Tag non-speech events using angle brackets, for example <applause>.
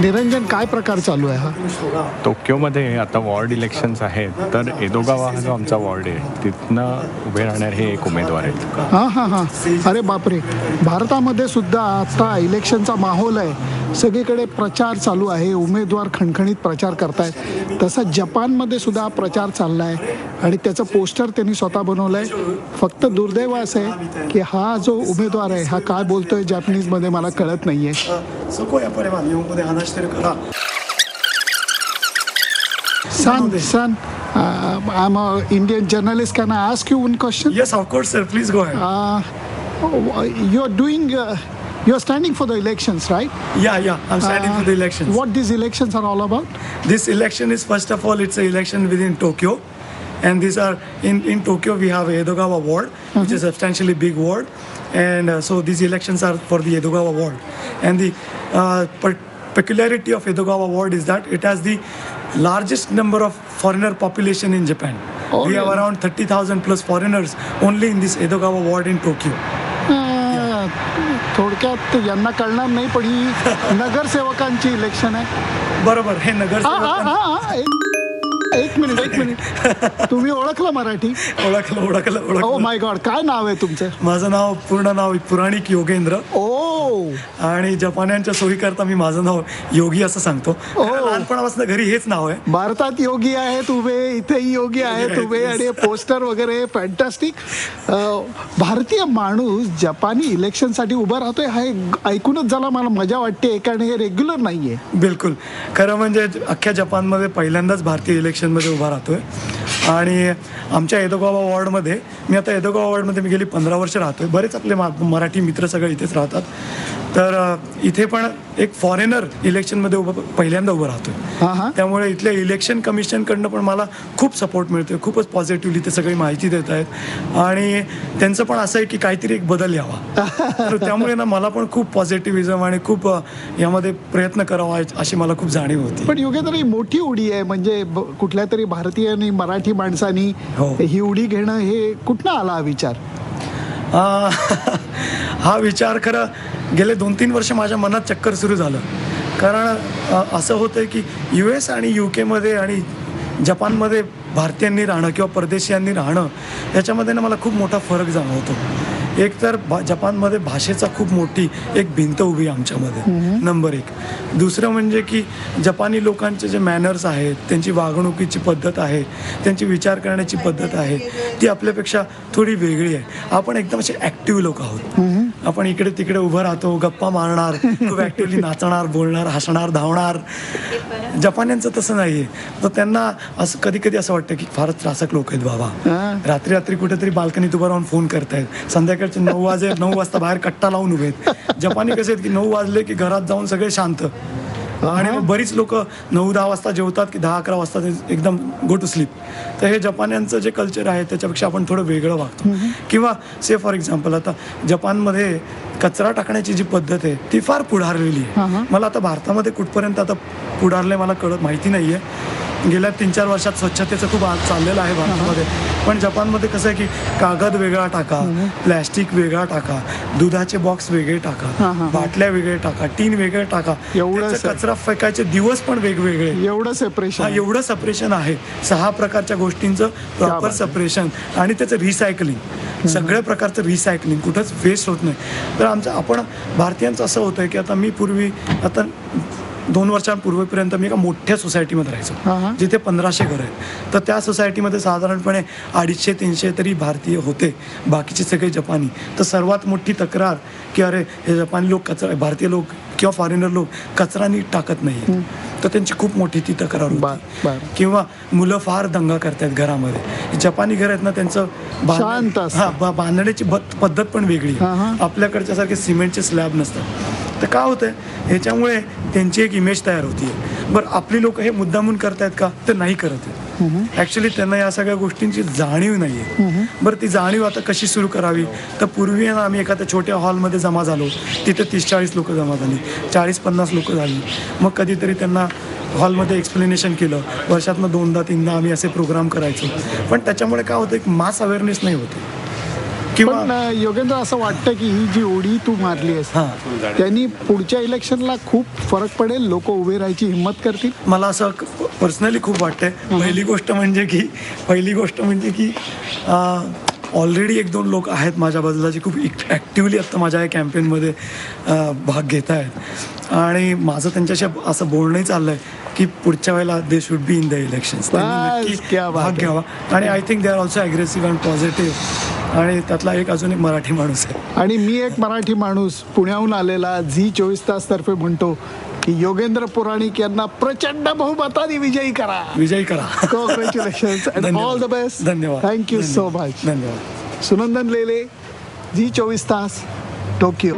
निरंजन काय प्रकार चालू आहे हा? टोक्योमध्ये आता वॉर्ड इलेक्शन्स आहेत तर एदोगावा हा जो आमचा वॉर्ड आहे तिथनं उभे राहणारे हे एक उमेदवार आहेत. हां हां हां. अरे बापरे. भारतामध्ये सुद्धा आता इलेक्शनचा माहोल आहे. सगळीकडे प्रचार चालू आहे. उमेदवार खणखणीत प्रचार करतायत. तसा जपानमध्ये सुद्धा प्रचार चालला आहे आणि त्याचं पोस्टर त्यांनी स्वतः बनवलं आहे फक्त दुर्दैव असं आहे की हा जो उमेदवार आहे हा काय बोलतोय जपनीजमध्ये मला कळत नाही आहे son I uh, Indian journalist can I ask you one question one question? Sir please course, sir. Please you are standing for the elections, right? yeah, yeah. I'm standing for the elections. What these elections are all about? This election is first of all, it's an election within Tokyo, and these are in in Tokyo. We have Edogawa ward, which is a substantially big ward, and uh, so these elections are for the Edogawa ward, and the uh, per- peculiarity of Edogawa ward is that it has the largest number of foreigner population in Japan. Oh, we have around 30,000 plus foreigners only in this Edogawa ward in Tokyo. Uh, थोडक्यात यांना कळणार नाही पण ही नगरसेवकांची election आहे. बरोबर हे नगर एक- मिनिट एक मिनिट तुम्ही ओळखलं मराठी? ओळखलं ओळखलं ओ ओळखलं माय गॉड काय नाव आहे तुमचं? माझं नाव पूर्ण नाव पुराणिक योगेंद्र. ओ आणि जपान्यांच्या सोयीकरता मी माझं नाव योगी असं सांगतो. ओ. लहानपणापासून घरी हेच नाव आहे. भारतात योगी आहेत उभे इथेही योगी आहेत उभे आणि पोस्टर वगैरे फॅन्टॅस्टिक. भारतीय माणूस जपानी इलेक्शनसाठी उभा राहतोय हा ऐकूनच झाला मला मजा वाटते कारण हे रेग्युलर नाहीये. बिलकुल. खरं म्हणजे अख्ख्या जपानमध्ये पहिल्यांदाच भारतीय इलेक्शनमध्ये उभा राहतोय. आणि आमच्या येदोगावा वॉर्डमध्ये मी आता येदोगावा वॉर्डमध्ये मी गेली पंधरा वर्ष राहतोय. बरेच आपले मा मराठी मित्र सगळे इथेच राहतात. तर इथे पण एक फॉरेनर इलेक्शनमध्ये उभं पहिल्यांदा उभं. राहतोय. त्यामुळे इथल्या इलेक्शन कमिशनकडनं पण मला खूप सपोर्ट मिळतोय. खूपच पॉझिटिव्हली ते सगळी माहिती देत आहेत. आणि त्यांचं पण असं आहे की काहीतरी एक बदल यावा. तर त्यामुळे ना मला पण खूप पॉझिटिव्हिझम आणि खूप यामध्ये प्रयत्न करावा अशी मला खूप जाणीव होती. पण योग्य ही मोठी उडी आहे. म्हणजे कुठल्या तरी भारतीयांनी मराठी माणसानी हो. ही उडी घेणं हे कुठनं आला हा विचार? <laughs> हा विचार खरं गेले दोन तीन वर्ष माझ्या मनात चक्कर सुरू झालं. कारण असं होतं की यू एस आणि यू केमध्ये आणि जपानमध्ये भारतीयांनी राहणं किंवा परदेशीयांनी राहणं याच्यामध्ये ना मला खूप मोठा फरक जाणवतो. एक तर भा जपानमध्ये भाषेचा खूप मोठी एक भिंत उभी आहे आमच्यामध्ये नंबर एक. दुसरं म्हणजे की जपानी लोकांचे जे मॅनर्स आहेत त्यांची वागणुकीची पद्धत आहे त्यांची विचार करण्याची पद्धत आहे ती आपल्यापेक्षा थोडी वेगळी आहे. आपण एकदम असे ॲक्टिव्ह लोक आहोत. आपण इकडे तिकडे उभं राहतो गप्पा मारणार खूप ॲक्टिव्हली नाचणार बोलणार हसणार धावणार. जपान्यांचं तसं नाही आहे तर त्यांना असं कधी कधी असं वाटतं की फारच त्रासक लोक आहेत बाबा. रात्री रात्री कुठेतरी बाल्कनीत उभं राहून फोन करतायत. संध्याकाळचे नऊ वाजे नऊ वाजता बाहेर कट्टा लावून उभे आहेत. जपानी कसे आहेत की नऊ वाजले की घरात जाऊन सगळे शांत. आणि बरीच लोक नऊ दहा वाजता जेवतात की दहा अकरा वाजता एकदम गो टू स्लीप तर हे जपान्यांचं जे कल्चर आहे त्याच्यापेक्षा आपण थोडं वेगळं वागतो. किंवा से फॉर एक्झाम्पल आता जपानमध्ये कचरा टाकण्याची जी पद्धत आहे ती फार पुढारलेली आहे. मला आता भारतामध्ये कुठपर्यंत आता पुढारलंय मला कळत माहिती नाहीये. गेल्या तीन चार वर्षात स्वच्छतेचं खूप आज चाललेलं आहे भारतामध्ये. पण जपानमध्ये कसं आहे की कागद वेगळा टाका प्लॅस्टिक वेगळा टाका दुधाचे बॉक्स वेगळे टाका. बाटल्या वेगळे टाका टीन वेगळे टाका. एवढं. कचरा फेकायचे दिवस पण वेगवेगळे. एवढं सेपरेशन एवढं सपरेशन आहे. सहा प्रकारच्या गोष्टींचं प्रॉपर. सपरेशन आणि त्याचं रिसायकलिंग सगळ्या प्रकारचं रिसायकलिंग कुठंच वेस्ट होत नाही. तर आमचं आपण भारतीयांचं असं होतं की आता मी पूर्वी आता दोन वर्षांपूर्वीपर्यंत मी एका मोठ्या सोसायटीमध्ये. राहायचो. जिथे पंधराशे घरं आहेत. तर त्या सोसायटीमध्ये साधारणपणे अडीचशे तीनशे तरी भारतीय होते. बाकीचे सगळे जपानी. तर सर्वात मोठी तक्रार की अरे हे जपानी लोक कचरा भारतीय लोक किंवा फॉरेनर लोक कचरा नीट टाकत नाही तर त्यांची खूप मोठी ती तक्रार होती. किंवा मुलं फार दंगा करतायत घरामध्ये. जपानी घर आहेत ना त्यांचं बांधण्याची पद्धत पण वेगळी. आपल्याकडच्या सारखे सिमेंटचे स्लॅब नसतात. तर काय होतंय? ह्याच्यामुळे त्यांची एक इमेज तयार होतीये. बरं आपली लोक हे मुद्दामून करतायत का? तर नाही करत आहेत. ॲक्च्युली त्यांना या सगळ्या गोष्टींची जाणीव नाही आहे बरं ती जाणीव आता कशी सुरू करावी? तर पूर्वी आहे ना आम्ही एखाद्या छोट्या हॉलमध्ये जमा झालो. तिथे तीस चाळीस लोक जमा झाली. चाळीस पन्नास लोक झाली. मग कधीतरी त्यांना हॉलमध्ये एक्सप्लेनेशन केलं. वर्षातनं दोनदा तीनदा आम्ही असे प्रोग्राम करायचो. पण त्याच्यामुळे काय होतं एक मास अवेअरनेस नाही होते. पण योगेंद्र असं वाटतं की ही जी उडी तू मारली आहेस हां. त्यांनी पुढच्या इलेक्शनला खूप फरक पडेल लोक उभे राहायची हिंमत करतील? मला असं पर्सनली खूप वाटतंय. पहिली गोष्ट म्हणजे की पहिली गोष्ट म्हणजे की ऑलरेडी एक दोन लोक आहेत माझ्या बाजूला जे खूप ॲक्टिवली आत्ता माझ्या या कॅम्पेनमध्ये भाग घेत आहेत आणि माझं त्यांच्याशी असं बोलणंही चाललंय की पुढच्या वेळेला they should be in the elections बात भाग आहे. घ्यावा. आणि I think they are also aggressive and positive आणि त्यातला एक अजून एक मराठी माणूस आहे. आणि मी एक मराठी माणूस पुण्याहून आलेला झी चोवीस तास तर्फे म्हणतो की योगेंद्र पुराणिक यांना प्रचंड बहुमताने विजयी करा. विजयी करा. कॉंग्रॅच्युलेशन. ऑल द बेस्ट धन्यवाद. Thank you so. मच धन्यवाद. सुनंदन लेले झी चोवीस तास टोकियो.